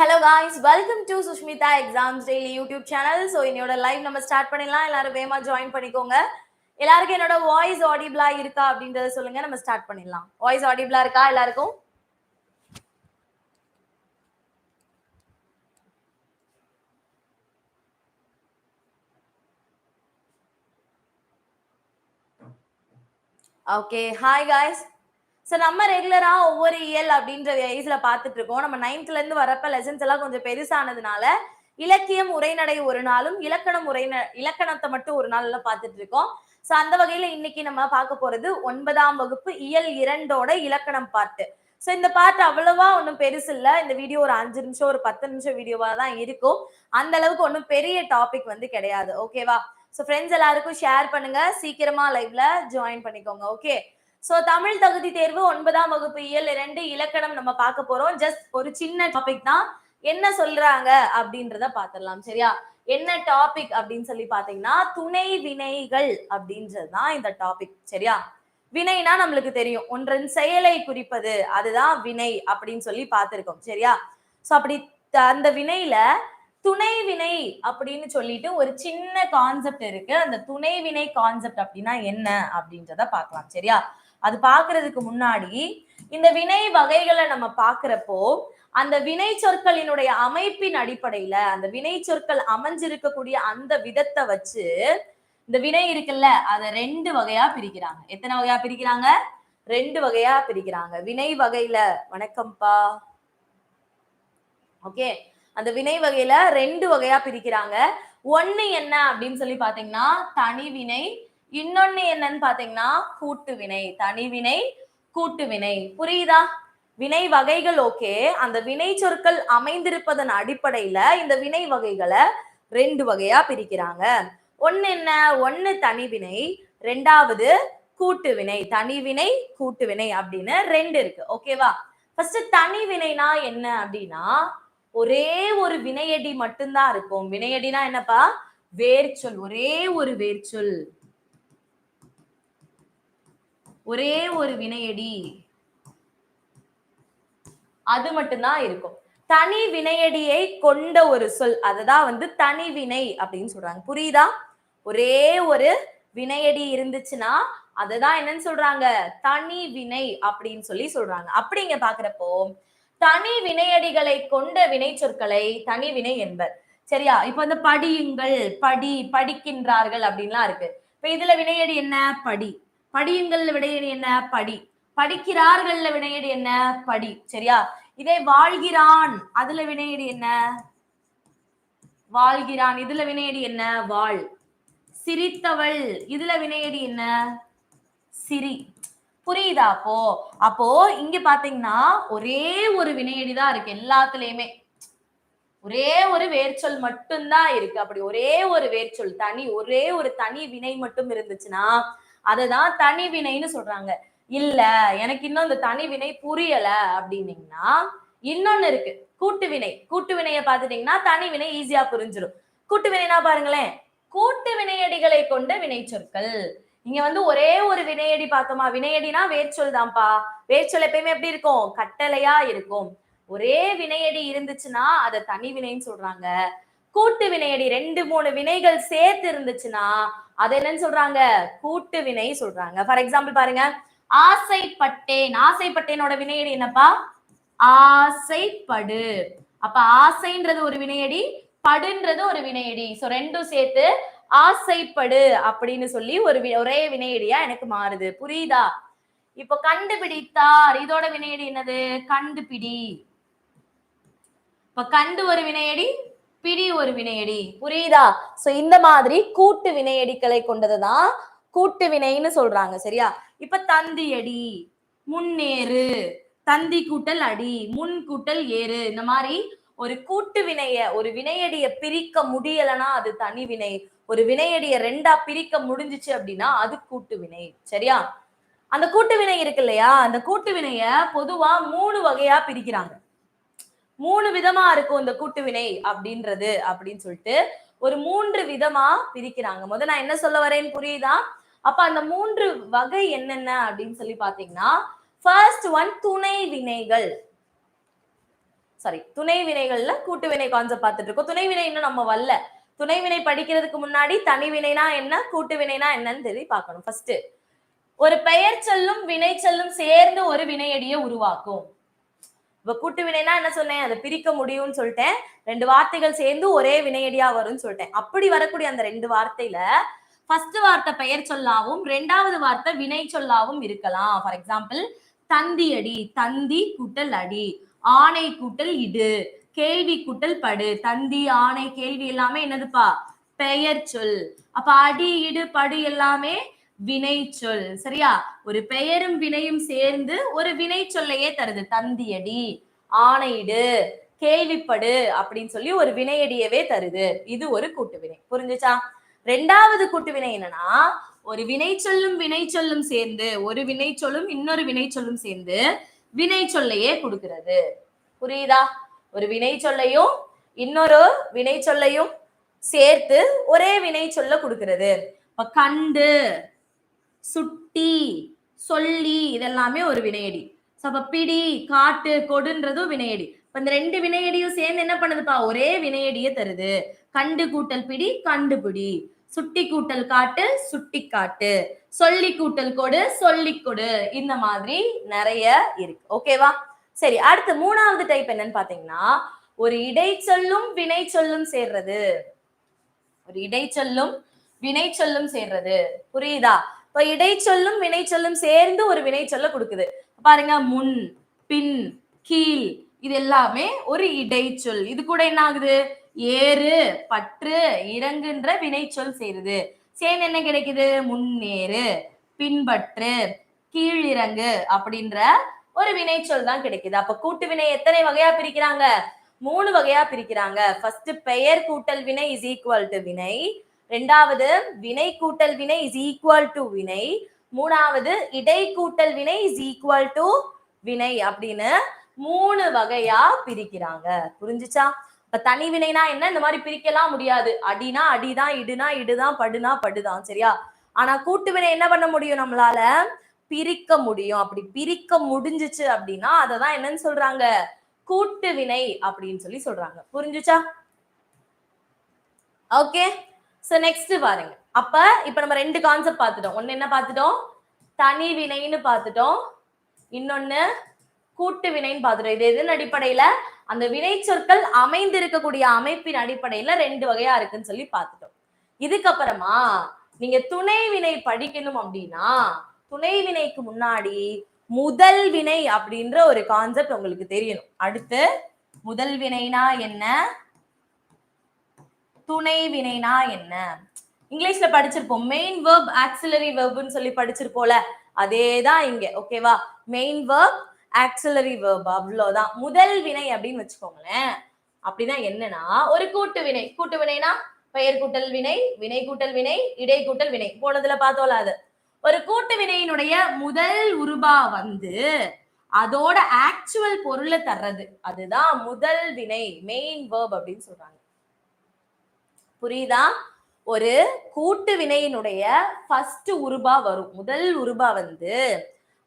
Hello guys welcome to Sushmita exams daily YouTube channel so என்னோட live நம்ம start பண்ணிடலாம். எல்லாரும் வேமா ஜாயின் பண்ணிக்கோங்க. எல்லாருக்கும் என்னோட வாய்ஸ் ஆடிபிளா இருக்கா அப்படின்றத சொல்லுங்க. நம்ம ஸ்டார்ட் பண்ணிடலாம். வாய்ஸ் ஆடிபிளா இருக்கா எல்லாருக்கும்? ஓகே ஹாய் காய்ஸ் ஸோ நம்ம ரெகுலராக ஒவ்வொரு இயல் அப்படின்ற வயசில் பார்த்துட்டு இருக்கோம் நம்ம நைன்த்லேருந்து வரப்ப லெசன்ஸ் எல்லாம் கொஞ்சம் பெருசானதுனால இலக்கியம் உரைநடை ஒரு நாளும் இலக்கணம் உரைந இலக்கணத்தை மட்டும் ஒரு நாள் எல்லாம் பார்த்துட்டு இருக்கோம் ஸோ அந்த வகையில் இன்னைக்கு நம்ம பார்க்க போறது ஒன்பதாம் வகுப்பு இயல் இரண்டோட இலக்கணம் பாட்டு. ஸோ இந்த பாட்டு அவ்வளவா ஒன்றும் பெருசு இல்லை. இந்த வீடியோ ஒரு அஞ்சு நிமிஷம் ஒரு பத்து நிமிஷம் வீடியோவாக தான் இருக்கும். அந்த அளவுக்கு ஒன்றும் பெரிய டாபிக் வந்து கிடையாது. ஓகேவா ஸோ ஃப்ரெண்ட்ஸ் எல்லாருக்கும் ஷேர் பண்ணுங்க. சீக்கிரமா லைவ்ல ஜாயின் பண்ணிக்கோங்க. ஓகே சோ தமிழ் தகுதி தேர்வு ஒன்பதாம் வகுப்பு இயல் இரண்டு இலக்கணம் நம்ம பார்க்க போறோம். ஜஸ்ட் ஒரு சின்ன டாபிக் தான். என்ன சொல்றாங்க அப்படின்றத பாத்திரலாம் சரியா? என்ன டாபிக் அப்படின்னு சொல்லி பாத்தீங்கன்னா துணை வினைகள் அப்படின்றது தான் இந்த டாபிக் சரியா? வினைனா நம்மளுக்கு தெரியும். ஒன்றன் செயலை குறிப்பது அதுதான் வினை அப்படின்னு சொல்லி பார்த்திருக்கோம் சரியா? சோ அப்படி த- அந்த வினையில துணை வினை அப்படின்னு சொல்லிட்டு ஒரு சின்ன கான்செப்ட் இருக்கு. அந்த துணை வினை கான்செப்ட் அப்படின்னா என்ன அப்படின்றத பார்க்கலாம் சரியா? அது பாக்குறதுக்கு முன்னாடி இந்த வினை வகைகளை நம்ம பாக்குறப்போ அந்த வினை சொற்களினுடைய அமைப்பின் அடிப்படையில அந்த வினை சொற்கள் அமைஞ்சிருக்கக்கூடிய அந்த விதத்தை வச்சு இந்த வினை இருக்குல்ல அதை ரெண்டு வகையா பிரிக்கிறாங்க. எத்தனை வகையா பிரிக்கிறாங்க? ரெண்டு வகையா பிரிக்கிறாங்க. வினை வகையில வணக்கம்ப்பா. ஓகே? அந்த வினை வகையில ரெண்டு வகையா பிரிக்கிறாங்க. ஒண்ணு என்ன அப்படின்னு சொல்லி பாத்தீங்கன்னா தனி வினை இன்னொன்னு என்னன்னு பாத்தீங்கன்னா கூட்டு வினை தனி வினை கூட்டு வினை. புரியுதா? வினை வகைகள் ஓகே. அந்த வினை சொற்கள் அமைந்திருப்பதன் அடிப்படையில இந்த வினை வகைகளை ரெண்டு வகையா பிரிக்கிறாங்க. ஒன்னு என்ன? ஒன்னு தனி வினை ரெண்டாவது கூட்டு வினை. தனி வினை கூட்டு வினை அப்படின்னு ரெண்டு இருக்கு. ஓகேவா ஃபர்ஸ்ட் தனி வினைனா என்ன அப்படின்னா ஒரே ஒரு வினையடி மட்டும்தான் இருக்கும். வினையடினா என்னப்பா? வேர்ச்சொல். ஒரே ஒரு வேர்ச்சொல். ஒரே ஒரு வினையடி. அது மட்டும்தான் இருக்கும். தனி வினையடியை கொண்ட ஒரு சொல் அதுதான் வந்து தனி வினை அப்படின்னு சொல்றாங்க. புரியுதா? ஒரே ஒரு வினையடி இருந்துச்சுன்னா அதுதான் என்னன்னு சொல்றாங்க? தனி வினை அப்படின்னு சொல்லி சொல்றாங்க. அப்படிங்க பாக்குறப்போ தனி வினையடிகளை கொண்ட வினை சொற்களை தனி வினை என்பர். சரியா? இப்ப இந்த படியுங்கள் படி படிக்கின்றார்கள் அப்படின்லாம் இருக்கு. இப்ப இதுல வினையடி என்ன? படி. படியுங்கள் விடையடி என்ன? படி. படிக்கிறார்கள்ல வினையடி என்ன? படி. சரியா? இதே வாழ்கிறான். அதுல வினையடி என்ன? வாழ்கிறான். இதுல வினையடி என்ன? வாழ். சிரித்தவள். இதுல வினையடி என்ன? சிரி. புரியுதா அப்போ? அப்போ இங்க பாத்தீங்கன்னா ஒரே ஒரு வினையடி தான் இருக்கு எல்லாத்துலயுமே. ஒரே ஒரு வேர்ச்சொல் மட்டும்தான் இருக்கு. அப்படி ஒரே ஒரு வேர்ச்சொல் தனி ஒரே ஒரு தனி வினை மட்டும் இருந்துச்சுன்னா அதுதான் தனி வினைன்னு சொல்றாங்க. இல்ல எனக்கு இன்னும் இந்த தனி வினை புரியல அப்படின்னீங்கன்னா இன்னொன்னு இருக்கு. கூட்டு வினை. கூட்டு வினையை பார்த்துட்டீங்கன்னா தனி வினை ஈஸியா புரிஞ்சிடும் கூட்டு வினைனா பாருங்களேன் கூட்டு வினையடிகளை கொண்ட வினை சொற்கள் இங்க வந்து ஒரே ஒரு வினையடி பார்த்தோமா? வினையடினா வேர்ச்சொல் தான்ப்பா. வேர்ச்சொல் எப்பயுமே எப்படி இருக்கும்? கட்டளையா இருக்கும். ஒரே வினையடி இருந்துச்சுன்னா அதை தனி வினைன்னு சொல்றாங்க. கூட்டு வினையடி ரெண்டு மூணு வினைகள் சேர்த்து இருந்துச்சுன்னா அது என்னன்னு சொல்றாங்க? கூட்டு வினை சொல்றாங்க. ஃபார் எக்ஸாம்பிள் பாருங்க. ஆசைப்பட்டேன் ஆசைப்பட்டேனோட வினையடி என்னப்பா? ஆசைப்படு. அப்ப ஆசைன்றது ஒரு வினையடி படுன்றது ஒரு வினையடி. சோ ரெண்டும் சேர்த்து ஆசைப்படு அப்படின்னு சொல்லி ஒரு வி- ஒரே வினையடியா எனக்கு மாறுது. புரியுதா? இப்போ கண்டுபிடித்தார். இதோட வினையடி என்னது? கண்டுபிடி. இப்ப கண்டு ஒரு வினையடி பிடி ஒரு வினையடி. புரியுதா? சோ இந்த மாதிரி கூட்டு வினையடிகளை கொண்டதுதான் கூட்டு வினைன்னு சொல்றாங்க சரியா? இப்ப தந்தியடி முன்னேறு தந்தி கூட்டல் அடி முன் கூட்டல் ஏறு. இந்த மாதிரி ஒரு கூட்டு வினைய ஒரு வினையடிய பிரிக்க முடியலன்னா அது தனி வினை. ஒரு வினையடிய ரெண்டா பிரிக்க முடிஞ்சுச்சு அப்படின்னா அது கூட்டு வினை சரியா? அந்த கூட்டு வினை இருக்கு இல்லையா? அந்த கூட்டு வினைய பொதுவா மூணு வகையா பிரிக்கிறாங்க. மூணு விதமா இருக்கும் இந்த கூட்டு வினை அப்படின்றது அப்படின்னு சொல்லிட்டு ஒரு மூன்று விதமா பிரிக்கிறாங்க. முதல் நான் என்ன சொல்ல வரேன்னு புரியுதா? அப்ப அந்த மூன்று வகை என்னென்ன அப்படின்னு சொல்லி பாத்தீங்கன்னா ஃபர்ஸ்ட் ஒன் துணை வினைகள். சாரி துணை வினைகள்ல கூட்டு வினை கான்செப்ட் பார்த்துட்டு இருக்கோம். துணை வினை இன்னும் நம்ம வரல. துணை வினை படிக்கிறதுக்கு முன்னாடி தனி வினைனா என்ன கூட்டு வினைனா என்னன்னு தெரிவி பார்க்கணும். ஃபர்ஸ்ட் ஒரு பெயர் சொல்லும் வினை சொல்லும் சேர்ந்து ஒரு வினையடியை உருவாக்கும். இப்ப கூட்டு வினைனா என்ன சொன்னேன்? அதை பிரிக்க முடியும்னு சொல்லிட்டேன். ரெண்டு வார்த்தைகள் சேர்ந்து ஒரே வினையடியா வரும்னு சொல்லிட்டேன். அப்படி வரக்கூடிய அந்த ரெண்டு வார்த்தையில ஃபர்ஸ்ட் வார்த்தை பெயர் சொல்லாவும் ரெண்டாவது வார்த்தை வினை சொல்லாவும் இருக்கலாம். ஃபார் எக்ஸாம்பிள் தந்தி அடி தந்தி கூட்டல் அடி ஆணை கூட்டல் இடு கேள்வி கூட்டல் படு தந்தி ஆணை கேள்வி எல்லாமே என்னதுப்பா? பெயர் சொல். அப்ப அடி இடு படு எல்லாமே வினை சொல் சரியா? ஒரு பெயரும் வினையும் சேர்ந்து ஒரு வினை சொல்லையே தருது. தந்தியடி ஆணையிடு கேள்விப்படு அப்படின்னு சொல்லி ஒரு வினையடியவே தருது. இது ஒரு கூட்டு வினை. புரிஞ்சுச்சா? ரெண்டாவது கூட்டு வினை என்னன்னா ஒரு வினை சொல்லும் வினை சொல்லும் சேர்ந்து ஒரு வினை சொல்லும் இன்னொரு வினை சொல்லும் சேர்ந்து வினை சொல்லையே கொடுக்கிறது. புரியுதா? ஒரு வினை சொல்லையும் இன்னொரு வினை சொல்லையும் சேர்த்து ஒரே வினை சொல்ல கொடுக்கிறது. இப்ப கண்டு சுட்டி சொல்லி இதெல்லாமே ஒரு வினையடி. ஸோ அப்ப பிடி காட்டு கொடுன்றதும் வினையடி. இப்ப இந்த ரெண்டு வினையடியும் சேர்ந்து என்ன பண்ணுதுப்பா? ஒரே வினையடியை தருது. கண்டு கூட்டல் பிடி கண்டுபிடி சுட்டி கூட்டல் காட்டு சுட்டி காட்டு. சொல்லி கூட்டல் கொடு சொல்லி கொடு. இந்த மாதிரி நிறைய இருக்கு. ஓகேவா சரி அடுத்து மூணாவது டைப் என்னன்னு பாத்தீங்கன்னா ஒரு இடைச்சொல்லும் வினை சொல்லும் சேர்றது. ஒரு இடைச்சொல்லும் வினை சொல்லும் சேர்றது. புரியுதா? இப்ப இடைச்சொல்லும் வினை சொல்லும் சேர்ந்து ஒரு வினை சொல்ல கொடுக்குது. பாருங்க முன் பின் கீழ் இது எல்லாமே ஒரு இடைச்சொல். இது கூட என்ன ஆகுது? ஏறு பற்று இறங்குன்ற வினைச்சொல் சேருது. சேர்ந்து என்ன கிடைக்குது? முன்னேறு பின்பற்று கீழிறங்கு அப்படின்ற ஒரு வினைச்சொல் தான் கிடைக்குது. அப்ப கூட்டு வினை எத்தனை வகையா பிரிக்கிறாங்க? மூணு வகையா பிரிக்கிறாங்க. ஃபர்ஸ்ட் பெயர் கூட்டல் வினை இஸ் ஈக்குவல் டு வினை. ரெண்டாவது வினை கூட்டல் வினை இஸ் ஈக்குவல் டு வினை. மூணாவது இடை கூட்டல் வினை இஸ் ஈக்குவல் டு வினை அப்படின்னு மூணு வகையா பிரிக்கிறாங்க. புரிஞ்சுச்சா? இப்ப தனி வினைனா என்ன? இந்த மாதிரி பிரிக்கலாம் முடியாது. அடினா அடிதான் இடுனா இடுதான் படுனா படுதான் சரியா? ஆனா கூட்டு வினை என்ன பண்ண முடியும் நம்மளால? பிரிக்க முடியும். அப்படி பிரிக்க முடிஞ்சிச்சு அப்படின்னா அதை தான் என்னன்னு சொல்றாங்க? கூட்டு வினை அப்படின்னு சொல்லி சொல்றாங்க. புரிஞ்சுச்சா? ஓகே சோ நெக்ஸ்ட் பாருங்க. அப்ப இப்ப நம்ம ரெண்டு கான்செப்ட் பார்த்துட்டோம். ஒண்ணு என்ன பார்த்துட்டோம்? தனி வினைன்னு பார்த்துட்டோம். இன்னொன்னு கூட்டு வினைன்னு பார்த்துட்டோம். இது எதன் அடிப்படையில? அந்த வினை சொற்கள் அமைந்திருக்கக்கூடிய அமைப்பின் அடிப்படையில ரெண்டு வகையா இருக்குன்னு சொல்லி பார்த்துட்டோம். இதுக்கப்புறமா நீங்க துணை வினை படிக்கணும் அப்படின்னா துணை வினைக்கு முன்னாடி முதல் வினை அப்படின்ற ஒரு கான்செப்ட் உங்களுக்கு தெரியணும். அடுத்து முதல் வினைனா என்ன? துணை வினைனா என்ன? இங்கிலீஷ்ல படிச்சிருப்போம். மெயின் வேர்ப் ஆக்சிலரி வேர்ப்னு சொல்லி படிச்சிருப்போம்ல அதேதான் இங்க. ஓகேவா மெயின் வேர்ப் ஆக்சிலரி வேர்ப் அவ்வளவுதான் முதல் வினை அப்படின்னு வச்சுக்கோங்களேன். அப்படின்னா என்னன்னா ஒரு கூட்டு வினை. கூட்டு வினைனா பெயர் கூட்டல் வினை வினை கூட்டல் வினை இடை கூட்டல் வினை. போனதுல பார்த்தோம்ல அது. ஒரு கூட்டு வினையினுடைய முதல் உருபா வந்து அதோட ஆக்சுவல் பொருளை தர்றது. அதுதான் முதல் வினை மெயின் வேர்ப் அப்படின்னு சொல்றாங்க. புரியுதா? ஒரு கூட்டு வினையினுடைய ஃபர்ஸ்ட் உருபா வரும். முதல் உருபா வந்து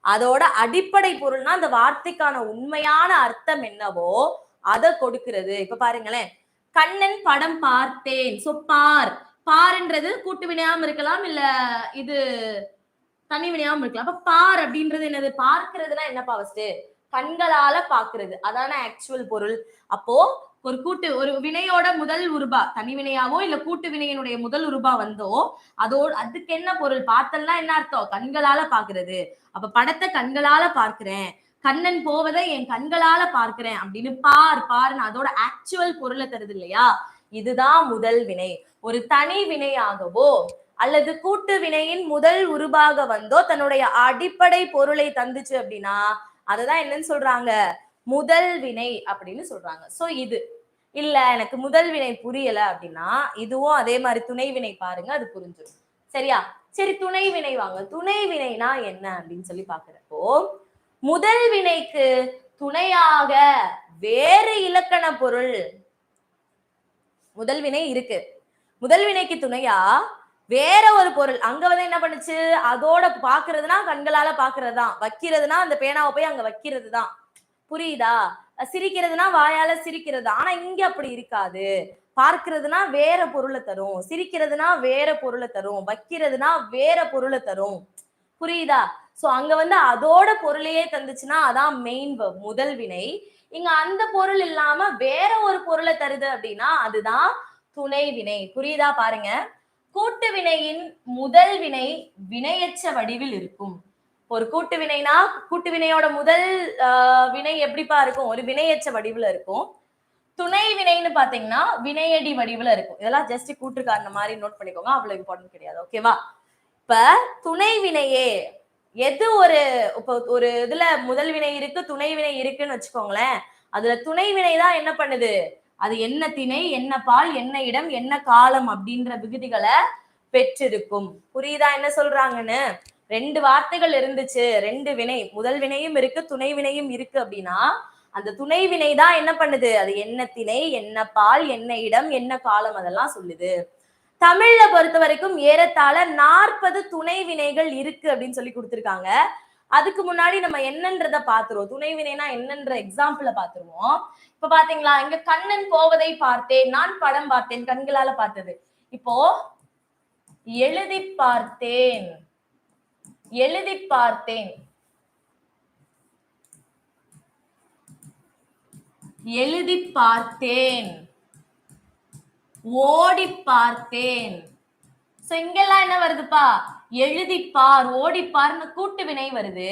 அதோட அடிப்படை பொருள்னா அந்த வார்த்தைக்கான உண்மையான அர்த்தம் என்னவோ அதை கொடுக்கிறது. இப்ப பாருங்களேன். கண்ணன் படம் பார்த்தேன். சோ பார். பார்ன்றது கூட்டு வினையாம இருக்கலாம் இல்ல இது தனி வினையாம இருக்கலாம். அப்ப பார் அப்படின்றது என்னது? பார்க்கிறதுனா என்னப்பா ஃபர்ஸ்ட் கண்களால பாக்குறது அதான ஆக்சுவல் பொருள். அப்போ ஒரு கூட்டு ஒரு வினையோட முதல் உருபா தனி வினையாவோ இல்ல கூட்டு வினையினுடைய முதல் உருபா வந்தோ அதோட அதுக்கு என்ன பொருள்? பார்த்தல்னா என்ன அர்த்தம்? கண்களால பாக்குறது அப்ப படத்தை கண்களால பார்க்கிறேன். கண்ணன் போவதை என் கண்களால பார்க்கிறேன் அப்படின்னு பார் பாருன்னு அதோட ஆக்சுவல் பொருளை தருது இல்லையா? இதுதான் முதல் வினை. ஒரு தனி வினையாகவோ அல்லது கூட்டு வினையின் முதல் உருபாக வந்தோ தன்னுடைய அடிப்படை பொருளை தந்துச்சு அப்படின்னா அததான் என்னன்னு சொல்றாங்க? முதல் வினை அப்படின்னு சொல்றாங்க. சோ இது. இல்ல எனக்கு முதல் வினை புரியல அப்படின்னா இதுவும் அதே மாதிரி துணை வினை பாருங்க அது புரிஞ்சிடும். சரியா? சரி துணை வினை வாங்க. துணை வினைனா என்ன அப்படின்னு சொல்லி பாக்குறப்போ முதல் வினைக்கு துணையாக வேறு இலக்கண பொருள் முதல் வினை இருக்கு. முதல் வினைக்கு துணையா வேற ஒரு பொருள். அங்க வந்து என்ன பண்ணுச்சு? அதோட பாக்குறதுனா கண்களால பாக்குறது தான் வைக்கிறதுனா அந்த பேனாவை போய் அங்க வைக்கிறது தான் புரியுதா? சிரிக்கிறதுனா வாயால சிரிக்கிறது. ஆனா இங்க அப்படி இருக்காது. பார்க்கிறதுனா வேற பொருளை தரும். சிரிக்கிறதுனா வேற பொருளை தரும். வைக்கிறதுனா வேற பொருளை தரும். புரியுதா? சோ அங்க வந்து அதோட பொருளையே தந்துச்சுன்னா அதான் மெயின் முதல் வினை. இங்க அந்த பொருள் இல்லாம வேற ஒரு பொருளை தருது அப்படின்னா அதுதான் துணை வினை. புரியுதா? பாருங்க. கூட்டு வினையின் முதல் வினை வினையச்ச வடிவில் இருக்கும். ஒரு கூட்டு வினைனா கூட்டு வினையோட முதல் வினை எப்படிப்பா இருக்கும்? ஒரு வினையச்ச வடிவுல இருக்கும். துணை வினைன்னு பாத்தீங்கன்னா வினையடி வடிவுல இருக்கும். இதெல்லாம் ஜஸ்ட் கூட்டு மாதிரி நோட் பண்ணிக்கோங்க. அவ்வளவு இம்பார்ட்டன்ட் கிடையாது. ஓகேவா இப்ப துணை வினையே எது ஒரு இப்போ ஒரு இதுல முதல் வினை இருக்கு துணை வினை இருக்குன்னு வச்சுக்கோங்களேன். அதுல துணை வினை தான் என்ன பண்ணுது? அது என்ன திணை என்ன பால் என்ன இடம் என்ன காலம் அப்படின்ற விகுதிகளை பெற்றிருக்கும். புரியுதா என்ன சொல்றாங்கன்னு? ரெண்டு வார்த்தைகள் இருந்துச்சு ரெண்டு வினை முதல் வினையும் இருக்கு துணை வினையும் இருக்கு அப்படின்னா அந்த துணை வினை தான் என்ன பண்ணுது? அது என்ன திணை என்ன பால் என்ன இடம் என்ன காலம் அதெல்லாம் சொல்லுது. தமிழ்ல பொறுத்த வரைக்கும் ஏறத்தாழ நாற்பது துணை வினைகள் இருக்கு அப்படின்னு சொல்லி கொடுத்துருக்காங்க. அதுக்கு முன்னாடி நம்ம என்னன்றத பாத்துருவோம் துணை வினைனா என்னன்ற எக்ஸாம்பிள பாத்துருவோம் இப்ப பாத்தீங்களா இங்க கண்ணன் போவதை பார்த்தேன் நான் படம் பார்த்தேன் கண்களால பார்த்தது. இப்போ எழுதி பார்த்தேன். எழுதி பார்த்தேன். எழுதி பார்த்தேன். ஓடி பார்த்தேன். சோ இங்கெல்லாம் என்ன வருதுப்பா? எழுதி பார் ஓடி பார்னு கூட்டு வினை வருது.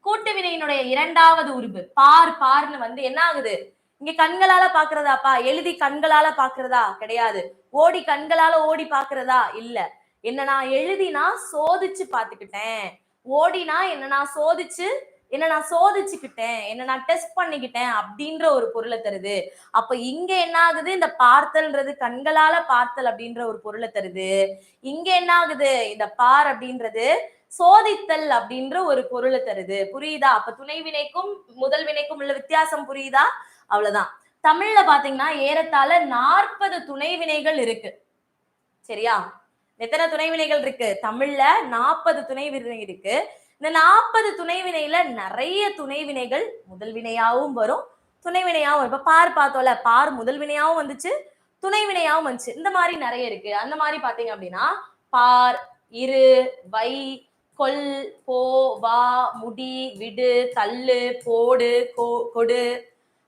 கூட்டு வினையினுடைய இரண்டாவது உருபு பார் பார்னு வந்து என்ன ஆகுது? இங்க கண்களால பாக்குறதாப்பா எழுதி கண்களால பாக்குறதா கிடையாது. ஓடி கண்களால ஓடி பாக்குறதா இல்ல. என்ன நான் எழுதினா சோதிச்சு பார்த்துக்கிட்டேன். ஓடினா என்ன நான் சோதிச்சு என்ன நான் சோதிச்சுக்கிட்டேன். என்ன நான் டெஸ்ட் பண்ணிக்கிட்டேன் அப்படின்ற ஒரு பொருளை தருது. அப்ப இங்க என்ன ஆகுது? இந்த பார்த்தல்ன்றது கண்களால பார்த்தல் அப்படின்ற ஒரு பொருளை தருது. இங்க என்ன ஆகுது? இந்த பார் அப்படின்றது சோதித்தல் அப்படின்ற ஒரு பொருளை தருது. புரியுதா? அப்ப துணை வினைக்கும் முதல் வினைக்கும் உள்ள வித்தியாசம் புரியுதா? அவ்வளவுதான். தமிழ்ல பாத்தீங்கன்னா ஏறத்தாழ நாற்பது துணை வினைகள் இருக்கு. சரியா? எத்தனை துணை வினைகள் இருக்கு? தமிழ்ல நாற்பது துணைவினை இருக்கு. இந்த நாற்பது துணைவினையில நிறைய துணை வினைகள் முதல் வினையாவும் வரும். துணைவினையாவும் இப்ப பார் பார்த்தோம்ல பார் முதல் வினையாவும் வந்துச்சு துணைவினையாவும் வந்துச்சு. இந்த மாதிரி நிறைய இருக்கு. அந்த மாதிரி பாத்தீங்க அப்படின்னா பார் இரு வை கொல் போ வா முடி விடு தள்ளு போடு கொடு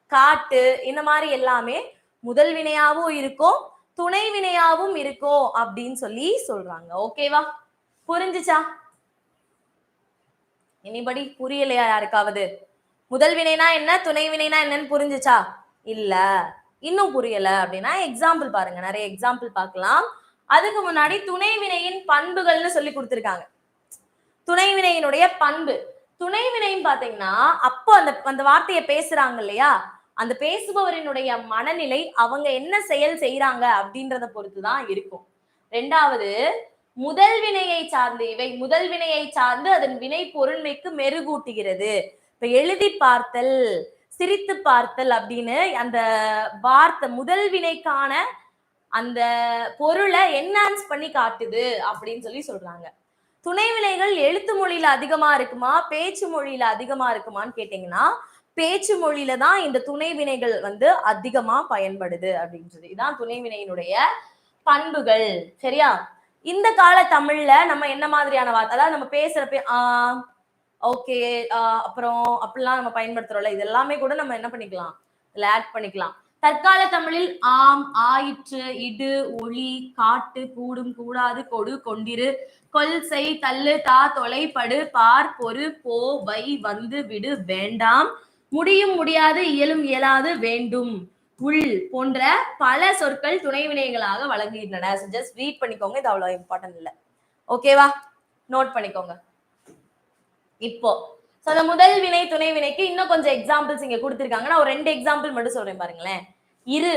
காட்டு இந்த மாதிரி எல்லாமே முதல் வினையாவும் இருக்கும். துணை வினையாவும் இருக்கும் அப்படின்னு சொல்லி சொல்றாங்க. ஓகேவா புரிஞ்சுச்சா? இனிபடி புரியலையா யாருக்காவது? முதல் வினைனா என்ன? துணை வினைனா என்னன்னு புரிஞ்சுச்சா? இல்ல. இன்னும் புரியல அப்படின்னா எக்ஸாம்பிள் பாருங்க. நிறைய எக்ஸாம்பிள் பார்க்கலாம். அதுக்கு முன்னாடி துணை வினையின் பண்புகள்னு சொல்லி கொடுத்திருக்காங்க. துணை வினையினுடைய பண்பு. துணை வினைன்னு பாத்தீங்கன்னா அப்போ அந்த அந்த வார்த்தையை பேசுறாங்க இல்லையா? அந்த பேசுபவரினுடைய மனநிலை அவங்க என்ன செயல் செய்யறாங்க அப்படின்றத பொறுத்துதான் இருக்கும். ரெண்டாவது முதல் வினையை சார்ந்து இவை முதல் வினையை சார்ந்து அதன் வினை பொருண்மைக்கு மெருகூட்டுகிறது. இப்ப எழுதி பார்த்தல் சிரித்து பார்த்தல் அப்படின்னு அந்த வார்த்தை முதல் வினைக்கான அந்த பொருளை என்ஹான்ஸ் பண்ணி காட்டுது அப்படின்னு சொல்லி சொல்றாங்க. துணை வினைகள் எழுத்து மொழியில அதிகமா இருக்குமா பேச்சு மொழியில அதிகமா இருக்குமான்னு கேட்டீங்கன்னா பேச்சு மொழியில தான் இந்த துணை வினைகள் வந்து அதிகமா பயன்படுது அப்படின்றது இதான் துணை வினையினுடைய பண்புகள். சரியா? இந்த கால தமிழ்ல நம்ம என்ன மாதிரியான வார்த்தை? அதாவது நம்ம பேசுறப்ப ஆஹ் ஓகே அப்புறம் அப்படிலாம் நம்ம பயன்படுத்துறோம்ல. இது எல்லாமே கூட நம்ம என்ன பண்ணிக்கலாம்? இதுல ஆட் பண்ணிக்கலாம். தற்கால தமிழில் ஆம் ஆயிற்று இடு ஒளி காட்டு கூடும் கூடாது கொடு கொண்டிரு கொல் செய் தள்ளு தா தொலைப்படு பார் பொறு போ வை வந்து விடு வேண்டாம் முடியும் முடியாது இயலும் இயலாது வேண்டும். உள் போன்ற பல சொற்கள் துணை வினைகளாக வழங்குகின்றன. ஜஸ்ட் ரீட் பண்ணிக்கோங்க. இது அவ்வளவு இம்பார்ட்டன்ட் இல்ல. ஓகேவா நோட் பண்ணிக்கோங்க. இப்போ அந்த முதல் வினை துணை வினைக்கு இன்னும் கொஞ்சம் எக்ஸாம்பிள்ஸ் இங்க கொடுத்துருக்காங்க. நான் ஒரு ரெண்டு எக்ஸாம்பிள் மட்டும் சொல்றேன் பாருங்களேன். இரு.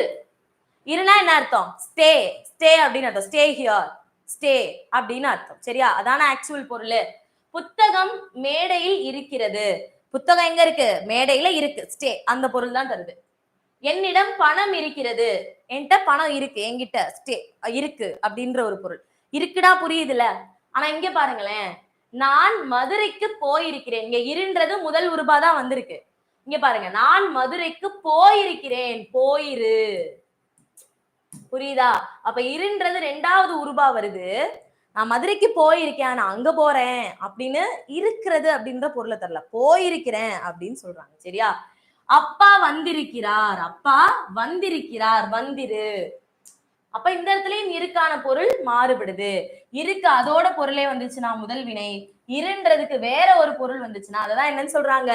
இருனா என்ன அர்த்தம்? ஸ்டே. ஸ்டே அப்படின்னு அர்த்தம். ஸ்டே ஹியர் ஸ்டே அப்படின்னு அர்த்தம். சரியா? அதான ஆக்சுவல் பொருள். புத்தகம் மேடையில் இருக்கிறது. புத்தகம் எங்க இருக்கு? மேடையில இருக்கு. ஸ்டே அந்த பொருள் தான் தருது. என்னிடம் பணம் இருக்கிறது. என்கிட்ட பணம் இருக்கு. என்கிட்ட ஸ்டே இருக்கு அப்படின்ற ஒரு பொருள். இருக்குடா புரியுதுல? ஆனா இங்க பாருங்களேன். நான் மதுரைக்கு போயிருக்கிறேன். இங்க இருன்றது முதல் உருபா தான் வந்திருக்கு. இங்க பாருங்க. நான் மதுரைக்கு போயிருக்கிறேன். போயிரு. புரியுதா? அப்ப இருன்றது ரெண்டாவது உருபா வருது. நான் மதுரைக்கு போயிருக்கேன் நான் அங்க போறேன் அப்படின்னு இருக்கிறது அப்படின்ற பொருளை தரல. போயிருக்கிறேன் அப்படின்னு சொல்றாங்க சரியா? அப்பா வந்திருக்கிறார் அப்பா வந்திருக்கிறார் வந்திரு. அப்ப இந்த இடத்துலயும் இருக்கான பொருள் மாறுபடுது. இருக்கு அதோட பொருளே வந்துச்சுன்னா முதல் வினை. இருன்றதுக்கு வேற ஒரு பொருள் வந்துச்சுன்னா அததான் என்னன்னு சொல்றாங்க?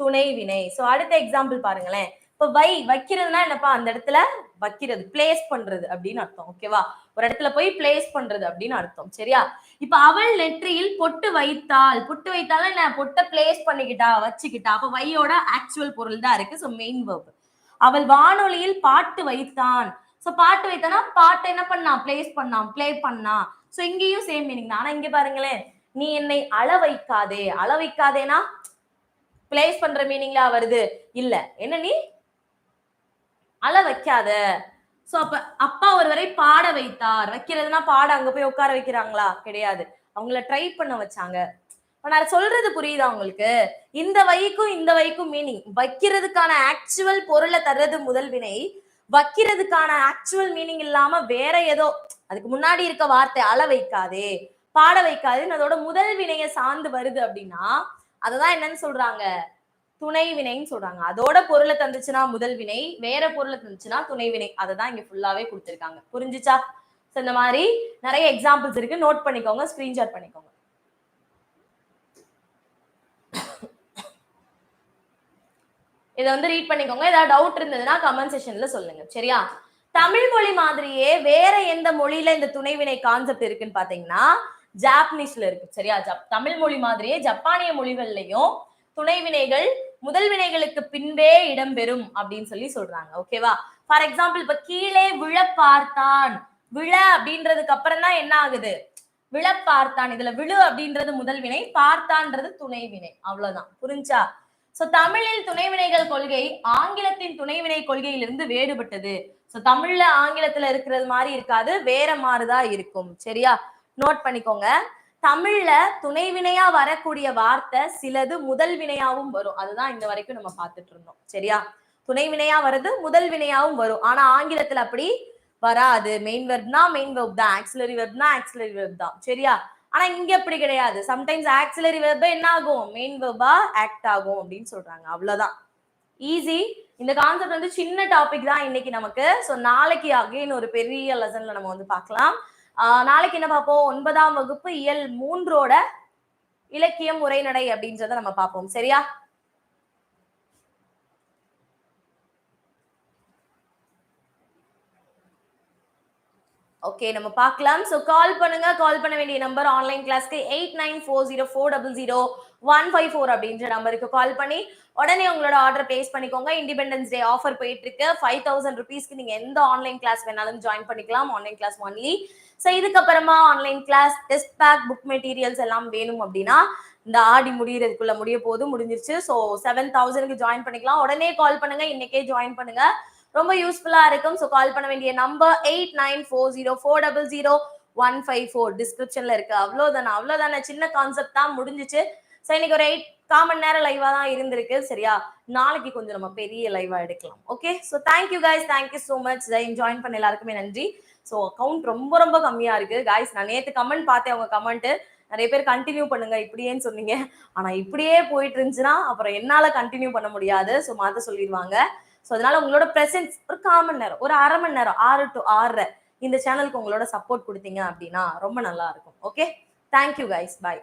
துணை வினை. சோ அடுத்த எக்ஸாம்பிள் பாருங்களேன். இப்ப வை வைக்கிறதுனா என்னப்பா? அந்த இடத்துல வைக்கிறது பிளேஸ் பண்றது அப்படின்னு அர்த்தம் ஓகேவா ஒரு இடத்துல போய் பிளேஸ் பண்றது அப்படின்னு அர்த்தம் சரியா? இப்ப அவள் நெற்றியில் பொட்டு வைத்தாள். பொட்டு வைத்தாலும் என்ன? பொட்டை பிளேஸ் பண்ணிக்கிட்டா வச்சுக்கிட்டா. அப்ப வையோட ஆக்சுவல் பொருள் தான் இருக்கு. சோ மெயின் வேர்ப் அவள் வானொலியில் பாட்டு வைத்தான். சோ பாட்டு வைத்தானா? பாட்டு என்ன பண்ணா பிளேஸ் பண்ணான் ப்ளே பண்ணா சோ இங்கேயும் சேம் மீனிங் தான். ஆனா இங்க பாருங்களேன். நீ என்னை அள வைக்காதே. அள வைக்காதேனா? பிளேஸ் பண்ற மீனிங்ல வருது. இல்ல. என்ன நீ? அழ வைக்காத. சோ அப்ப அப்பா ஒருவரை பாட வைத்தார். வைக்கிறதுனா பாட அங்க போய் உட்கார வைக்கிறாங்களா? கிடையாது. அவங்கள ட்ரை பண்ண வச்சாங்க. நான் சொல்றது புரியுதா உங்களுக்கு? இந்த வைக்கும் இந்த வைக்கும் மீனிங் வைக்கிறதுக்கான ஆக்சுவல் பொருளை தர்றது முதல் வினை. வைக்கிறதுக்கான ஆக்சுவல் மீனிங் இல்லாம வேற ஏதோ அதுக்கு முன்னாடி இருக்க வார்த்தை அள வைக்காதே. பாட வைக்காதுன்னு அதோட முதல் வினைய சார்ந்து வருது அப்படின்னா அததான் என்னன்னு சொல்றாங்க? துணை வினைன்னு சொல்றாங்க. அதோட பொருளை தந்துச்சுன்னா முதல் வினை வேற பொருளை தந்துச்சுன்னா துணை வினை. அதை தான் இங்க ஃபுல்லாவே கொடுத்துருக்காங்க. புரிஞ்சுச்சா? So, இந்த மாதிரி நிறைய எக்ஸாம்பிள்ஸ் இருக்கு. நோட் பண்ணிக்கோங்க. ஸ்கிரீன்ஷாட் பண்ணிக்கோங்க. இதை வந்து ரீட் பண்ணிக்கோங்க. ஏதாவது டவுட் இருந்ததுன்னா கமெண்ட் செஷன்ல சொல்லுங்க. சரியா? தமிழ் மொழி மாதிரியே வேற எந்த மொழியில இந்த துணைவினை கான்செப்ட் இருக்குன்னு பாத்தீங்கன்னா ஜாப்பனீஸ்ல இருக்கு. சரியா? ஜப் தமிழ் மொழி மாதிரியே ஜப்பானிய மொழிகள்லயும் துணைவினைகள் முதல் வினைகளுக்கு பின்பே இடம்பெறும் அப்படின்னு சொல்லி சொல்றாங்க. ஓகேவா ஃபார் எக்ஸாம்பிள் இப்ப கீழே விழ பார்த்தான் விழ அப்படின்றதுக்கு அப்புறம் தான் என்ன ஆகுது? விழ பார்த்தான் இதுல விழு அப்படின்றது முதல் வினை பார்த்தான்றது துணை வினை அவ்வளவுதான். புரிஞ்சா? சோ தமிழில் துணைவினைகள் கொள்கை ஆங்கிலத்தின் துணைவினை கொள்கையிலிருந்து வேறுபட்டது. சோ தமிழ்ல ஆங்கிலத்துல இருக்கிறது மாதிரி இருக்காது வேற மாதிரிதான் இருக்கும். சரியா? நோட் பண்ணிக்கோங்க. தமிழ்ல துணைவினையா வரக்கூடிய வார்த்தை சிலது முதல் வினையாவும் வரும். அதுதான் இந்த வரைக்கும் நம்ம பார்த்துட்டு இருந்தோம். சரியா? துணைவினையா வருது முதல் வினையாவும் வரும். ஆனா ஆங்கிலத்துல அப்படி வராது. மெயின் வெர்ப்னா மெயின் வெர்ப் தான். ஆக்சிலரி வெர்ப்னா ஆக்சிலரி வெர்ப் தான். சரியா? ஆனா இங்க அப்படி கிடையாது. சம்டைம்ஸ் ஆக்சிலரி வெர்ப் என்ன ஆகும்? மெயின் வெர்பா ஆக்ட் ஆகும் அப்படின்னு சொல்றாங்க. அவ்வளவுதான். ஈஸி இந்த கான்செப்ட் வந்து சின்ன டாபிக் தான் இன்னைக்கு நமக்கு. ஸோ நாளைக்கு அகைன் ஒரு பெரிய லெசன்ல நம்ம வந்து பார்க்கலாம். நாளைக்கு என்ன பார்ப்போம்? ஒன்பதாம் வகுப்பு இயல் மூன்றோட இலக்கியம் உரைநடை அப்படின்றத நம்ம பார்ப்போம். சரியா? ஓகே நம்ம பார்க்கலாம். ஸோ கால் பண்ணுங்க. கால் பண்ண வேண்டிய நம்பர் ஆன்லைன் கிளாஸ்க்கு eight nine four zero four double zero one five four அப்படின்ற நம்பருக்கு கால் பண்ணி உடனே உங்களோட ஆர்டர் பிளேஸ் பண்ணிக்கோங்க. இண்டிபெண்டன்ஸ் டே ஆஃபர் போயிட்டு இருக்கு. ஃபைவ் தௌசண்ட் ருபீஸ்க்கு நீங்க எந்த ஆன்லைன் கிளாஸ் வேணாலும் ஜாயின் பண்ணிக்கலாம். ஆன்லைன் கிளாஸ் ஒன்லி ஸோ இதுக்கப்புறமா online class test pack book materials எல்லாம் வேணும் அப்படின்னா இந்த ஆடி முடியறதுக்குள்ள முடிய போது முடிஞ்சிருச்சு. ஸோ செவன் தௌசண்ட்க்கு ஜாயின் பண்ணிக்கலாம். உடனே கால் பண்ணுங்க. இன்னைக்கே ஜாயின் பண்ணுங்க. ரொம்ப யூஸ்ஃபுல்லா இருக்கும். ஸோ கால் பண்ண வேண்டிய number eight nine four zero four double zero one five four டிஸ்கிரிப்ஷன்ல இருக்கு. அவ்வளோதானே அவ்வளோதானே சின்ன கான்செப்ட் தான் முடிஞ்சிச்சு. ஸோ இன்னைக்கு ஒரு எயிட் காமன் நேரம் லைவா தான் இருந்திருக்கு. சரியா? நாளைக்கு கொஞ்சம் நம்ம பெரிய லைவா எடுக்கலாம். Okay so thank you guys thank you so much join பண்ண எல்லாருக்குமே நன்றி. ஸோ அக்கௌண்ட் ரொம்ப ரொம்ப கம்மியா இருக்கு. காய்ஸ் நான் நேற்று கமெண்ட் பார்த்தேன் உங்க கமெண்ட் நிறைய பேர் கண்டினியூ பண்ணுங்க இப்படியேன்னு சொன்னீங்க. ஆனா இப்படியே போயிட்டு இருந்துச்சுன்னா அப்புறம் என்னால கண்டினியூ பண்ண முடியாது. ஸோ மாத்த சொல்லிடுவாங்க. ஸோ அதனால உங்களோட பிரசன்ஸ் ஒரு காமன் நேரம் ஒரு அரை மணி நேரம் ஆறு டு ஆறரை இந்த சேனலுக்கு உங்களோட சப்போர்ட் கொடுத்தீங்க அப்படின்னா ரொம்ப நல்லா இருக்கும். Okay thank you guys bye